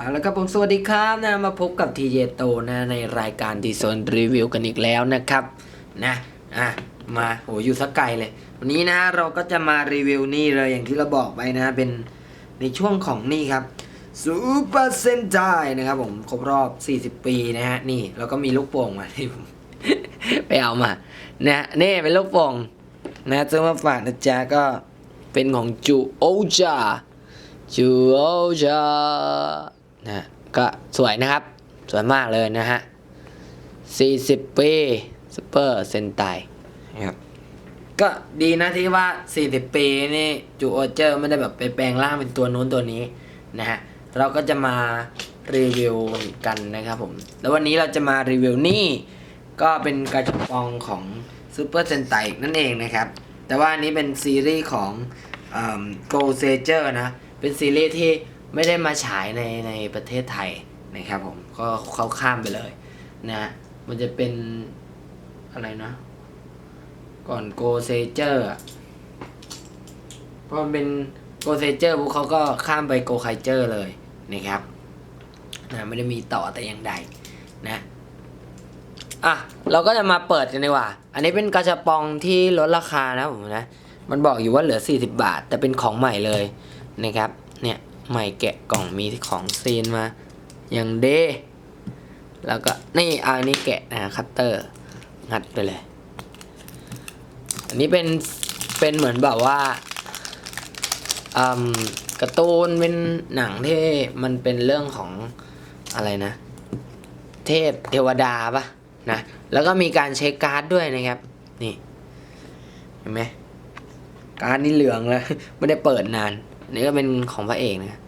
เอาละครับผมสวัสดีครับนะมาพบกับทีเจโตนะในรายการทีโซนรีวิวกันอีกแล้วนะครับนะอะมาโหอยู่สักไกลเลย วันนี้นะเราก็จะมารีวิวนี่เลยอย่างที่เราบอกไปนะเป็นในช่วงของนี่ครับซูเปอร์เซนไจนะครับผมครบรอบ 40 ปีนะฮะนี่เราก็มีลูกโป่งมาที่ผมไปเอามานะนี่เป็นลูกโป่งนะซื้อมาฝากนะจ๊ะก็เป็นของจูโอจาจูโอจา นะก็สวยนะครับ สวยมากเลยนะฮะ 40 ปีซูเปอร์เซนไตนะครับก็ดีนะที่ว่า 40 ปีนี่จูโอเจอร์ไม่ได้แบบไปแปลงร่างเป็นตัวนู้นตัวนี้นะฮะ เราก็จะมารีวิวกันนะครับผม แล้ววันนี้เราจะมารีวิวนี่ ก็เป็นกระจปองของซูเปอร์เซนไตนั่นเองนะครับ แต่ว่าอันนี้เป็นซีรีส์ของโกลเซเจอร์นะ เป็นซีรีส์ที่ ไม่ได้มาฉายในในประเทศไทยนะครับผมก็เขาข้ามไปเลยนะมันจะเป็นอะไรนะก่อนโกเซเจอร์พอมันเป็นโกเซเจอร์พวกเขาก็ข้ามไปโกไคเจอร์เลยนะครับนะไม่ได้มีต่อแต่อย่างใดนะอะเราก็จะมาเปิดกันดีกว่า อันนี้เป็นกระชับปองที่ลดราคานะผมนะ มันบอกอยู่ว่าเหลือ 40 บาท แต่เป็นของใหม่เลยนะครับ ใหม่แกะกล่องมีของซีนมา อย่างเดแล้วก็นี่เอาอันนี้แกะนะคัตเตอร์ งัดไปเลย อันนี้เป็น เป็นเหมือนแบบว่าอืมการ์ตูนเป็นหนังที่มันเป็นเรื่องของอะไรนะ เทพเทวดาปะนะ แล้วก็มีการเช็คการ์ดด้วยนะครับ นี่ เห็นไหมการ์ดนี่เหลืองแล้ว ไม่ได้เปิดนาน นี่ก็เป็นของพระเอกนะ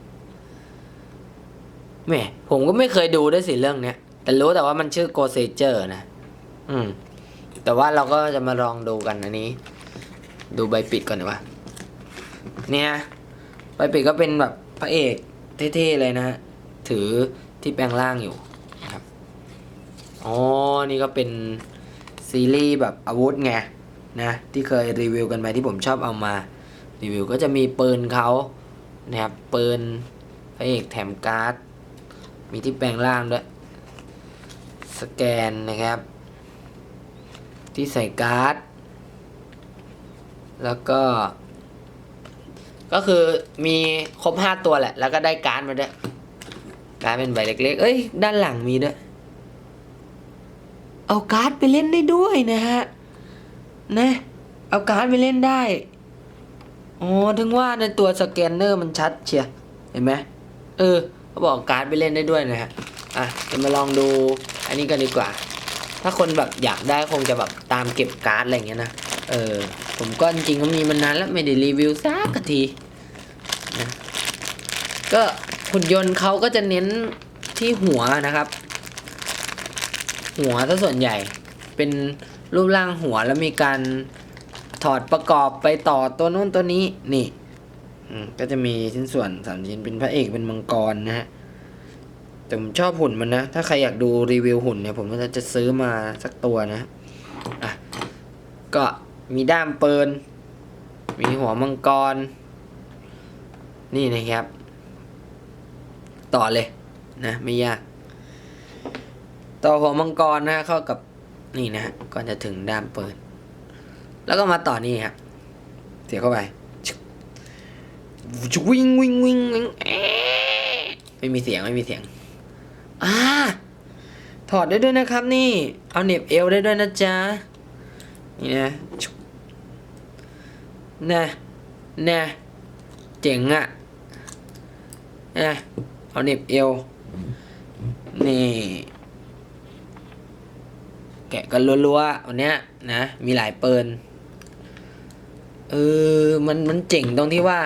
แม่ผมก็ไม่เคยดูด้วยสิเรื่องเนี้ย แต่รู้แต่ว่ามันชื่อโกเซเจอร์นะ อืม แต่ว่าเราก็จะมาลองดูกันอันนี้ ดูใบปิดก่อนดีกว่า เนี่ย ใบปิดก็เป็นแบบพระเอกเท่ๆเลยนะฮะ ถือที่แปลงร่างอยู่ครับ อ๋อ นี่ก็เป็นซีรีส์แบบอาวุธไงนะ ที่เคยรีวิวกันไปที่ผมชอบเอามา รีวิวก็จะมีปืนเขานะครับปืนพระเอกแถมการ์ด มีที่แปลงร่างด้วย สแกนนะครับ ที่ใส่การ์ด แล้วก็ ก็คือมีครบห้าตัวแหละ แล้วก็ได้การ์ดมาด้วยการ์ดเป็นใบเล็กๆ เอ้ย ด้านหลังมีด้วย เอาการ์ดไปเล่นได้ด้วยนะฮะ นะ เอาการ์ดไปเล่นได้ อ๋อถึงว่าในตัวสแกนเนอร์มันชัดเชียเห็นไหมเออเขาบอกการ์ดไปเล่นได้ด้วยนะฮะอะจะมาลองดูอันนี้กันดีกว่า ถ้าคนแบบอยากได้คงจะแบบตามเก็บการ์ดอะไรเงี้ยนะเออผมก็จริงๆก็มีมานานแล้วไม่ได้รีวิวสักทีนะก็หุ่นยนต์เขาก็จะเน้นที่หัวนะครับ หัวซะส่วนใหญ่เป็นรูปร่างหัวแล้วมีการ ถอดประกอบไปต่อตัวนู้นตัวนี้นี่ก็จะมีชิ้นส่วนสามชิ้นเป็นพระเอกเป็นมังกรนะฮะแต่ผมชอบหุ่นมันนะ ถ้าใครอยากดูรีวิวหุ่นเนี่ย ผมก็จะซื้อมาสักตัวนะอะก็มีด้ามปืนมีหัวมังกร นี่นะครับ ต่อเลยนะไม่ยาก ต่อหัวมังกรนะเข้ากับนี่นะฮะก่อนจะถึงด้ามปืน แล้วก็มาต่อนี่ครับเสียเข้าไปวิ่งวิ่งวิ่งวิ่งไม่มีเสียงไม่มีเสียงอ่าถอดได้ด้วยนะครับ นี่ เอาเน็บเอวได้ด้วยนะจ๊ะนี่นะนะนะเจ๋งอะ่ะนะเอาเน็บเอวนี่แกะกันรัวๆวันเนี้ยนะ มีหลายเปิน เออมันมันเจ๋งตรงที่ว่า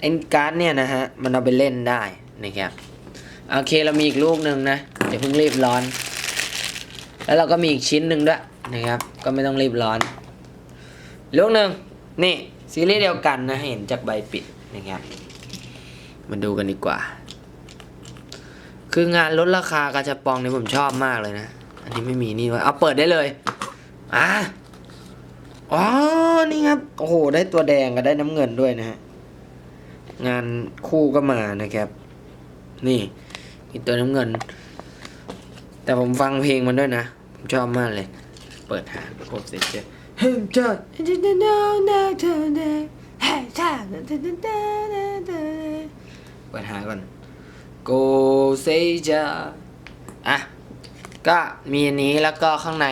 ไอ้การ์ดเนี่ยนะฮะ มันเอาไปเล่นได้นะครับโอเคเรามีอีกลูกหนึ่งนะเดี๋ยวเพิ่งรีบร้อน แล้วเราก็มีอีกชิ้นหนึ่งด้วยนะครับ ก็ไม่ต้องรีบร้อน ลูกหนึ่งนี่ซีรีส์เดียวกันนะเห็นจากใบปิดนะครับมาดูกันดีกว่า คืองานลดราคากระชับปองนี่ผมชอบมากเลยนะ อันนี้ไม่มีนี่วะเอาเปิดได้เลยอะ อ๋อ นี่ครับ โอ้โห ได้ตัวแดงกับได้น้ำเงินด้วยนะฮะ งานคู่ก็มานะครับ นี่จอีตัวน้ำเงิน แต่ผมฟังเพลงมันด้วยนะ ผมชอบมากเลย เปิดหาคตรเซ็ตเจอเฮ้ยเจ้าเปิดหาก่อน Go say ja อะ ก็มีอันนี้แล้วก็ข้างใน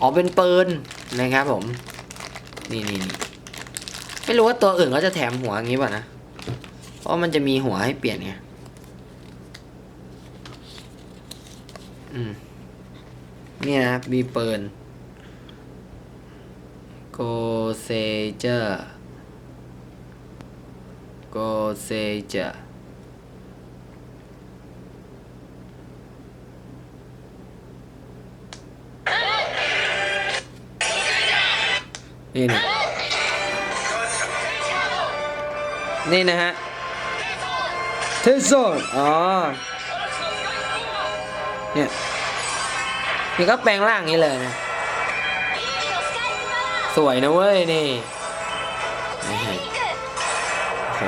อ๋อเป็นปืนนะครับผม นี่นี่นี่ไม่รู้ว่าตัวอื่นเขาจะแถมหัวอย่างนี้ป่ะนะ เพราะมันจะมีหัวให้เปลี่ยนไง อืม เนี่ยนะมีปืน Go Sager Go Sager นี่นะนี่นะฮะเทสโซนอ๋อ เนี่ยนี่ก็แปลงร่างนี้เลยนะ สวยนะเว้ยนี่นี่โห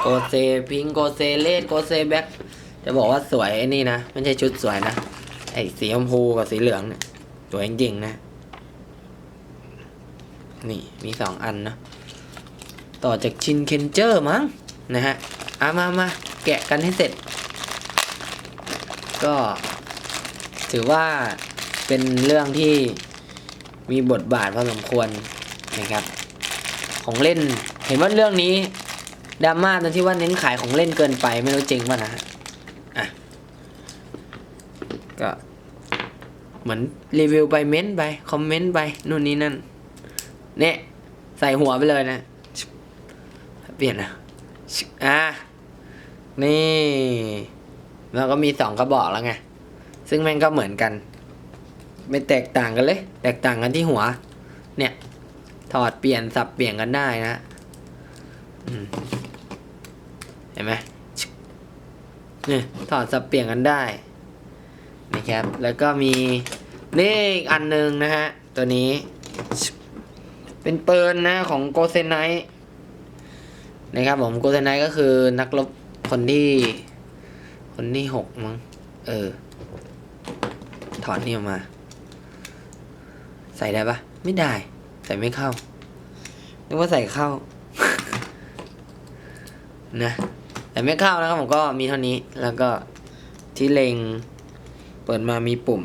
โกเซพิงโกเซเลดโกเซแบ็คจะบอกว่าสวยไอ้นี่นะ ไม่ใช่ชุดสวยนะ ไอ้สีชมพูกับสีเหลืองเนี่ย สวยจริงๆนะ นี่มีสองอันนะต่อจากชินเคนเจอร์มั้งนะฮะเอามามาแกะกันให้เสร็จ ก็ถือว่าเป็นเรื่องที่มีบทบาทพอสมควรนะครับ ของเล่นเห็นว่าเรื่องนี้ดราม่าตอนที่ว่าเน้นขายของเล่นเกินไปไม่รู้จริงป่ะนะฮะอะก็เหมือนรีวิวไปเม้นต์ไป คอมเมนต์ไปนู่นนี่นั่น เนี่ยใส่หัวไปเลยนะ เปลี่ยนนะอะนี่ แล้วก็มีสองกระบอกแล้วไง ซึ่งแม่งก็เหมือนกัน ไม่แตกต่างกันเลย แตกต่างกันที่หัว เนี่ย ถอดเปลี่ยนสับเปลี่ยนกันได้นะเห็นไหมนี่ถอดสับเปลี่ยนกันได้นะครับ แล้วก็มีนี่อีกอันหนึ่งนะฮะ ตัวนี้ เป็นเปืนนะของโกเซนไนนะครับผมโกเซนไนก็คือนักรบคนที่ คนที่หกมั้งเออ ถอดนี่ออกมา ใส่ได้ปะไม่ได้ ใส่ไม่เข้านึกว่าใส่เข้านะแต่ไม่เข้านะครับผมก็มีเท่านี้แล้วก็ที่เลงเปิดมามีปุ่ม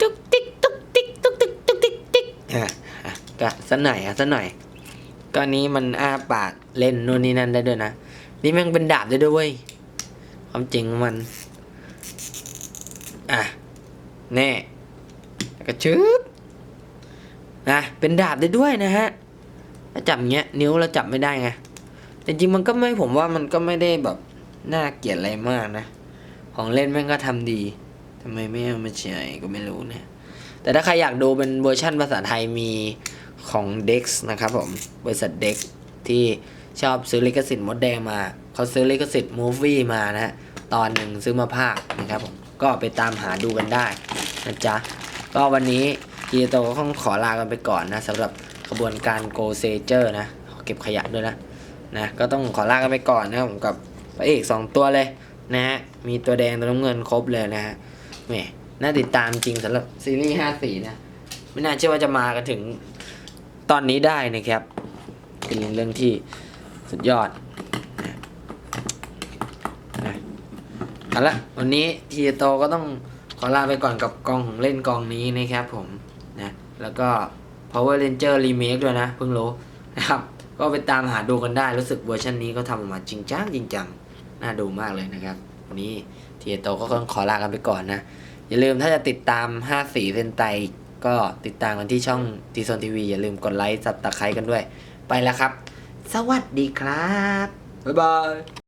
ตุ๊กติ๊กตุ๊กติ๊กตุ๊กติ๊กตุ๊กติ๊กติ๊กอะ อะก็สักหน่อยอะสักหน่อยก็นี้มันอ้าปากเล่นนู่นนี่นั่นได้ด้วยนะ นี่แม่งเป็นดาบได้ด้วยเว้ยความจริงมัน อะ แน่แล้วก็ชึบนะเป็นดาบได้ด้วยนะฮะถ้าจับเงี้ย นิ้วเราจับไม่ได้ไงแต่จริงๆมันก็ไม่ผมว่ามันก็ไม่ได้แบบน่าเกลียดอะไรมากนะ ของเล่นแม่งก็ทำดีทำไมไม่เอามาใช้ก็ไม่รู้เนะแต่ถ้าใครอยากดูเป็นเวอร์ชั่นภาษาไทยมี ของ Dex นะครับผม บริษัท Dex ที่ชอบซื้อลิขสิทธิ์มดแดงมาเขาซื้อลิขสิทธิ์มูฟวี่มานะฮะตอนหนึ่งซื้อมาภาคนะครับผม ก็ไปตามหาดูกันได้นะจ๊ะ ก็วันนี้ทีโตก็ต้องขอลากันไปก่อนนะสำหรับขบวนการโกเซเจอร์นะ เก็บขยะด้วยนะนะก็ต้องขอลากันไปก่อนนะผมกับพระเอกสองตัวเลยนะฮะมีตัวแดงตัวน้ำเงินครบเลยนะฮะแหมน่าติดตามจริงสำหรับซีรีส์ห้าสีนะ ไม่น่าเชื่อว่าจะมากันถึง ตอนนี้ได้นะครับ เป็นเรื่องที่สุดยอดนะนะเอาละวันนี้ทีโตก็ต้องขอลาไปก่อนกับกองของเล่นกองนี้นะครับผมนะแล้วก็ Power Ranger Remake ด้วยนะเพิ่งรู้นะครับ ก็ไปตามหาดูกันได้รู้สึกเวอร์ชันนี้ก็ทำออกมาจริงจังจริงจังน่าดูมากเลยนะครับ วันนี้ทีโตก็ต้องขอลากันไปก่อนนะ อย่าลืมถ้าจะติดตาม 5 สีเซนไต ก็ติดตามกันที่ช่องทีซอนทีวีอย่าลืมกดไลค์สับตะไคร้กันด้วย ไปแล้วครับ สวัสดีครับ บ๊ายบาย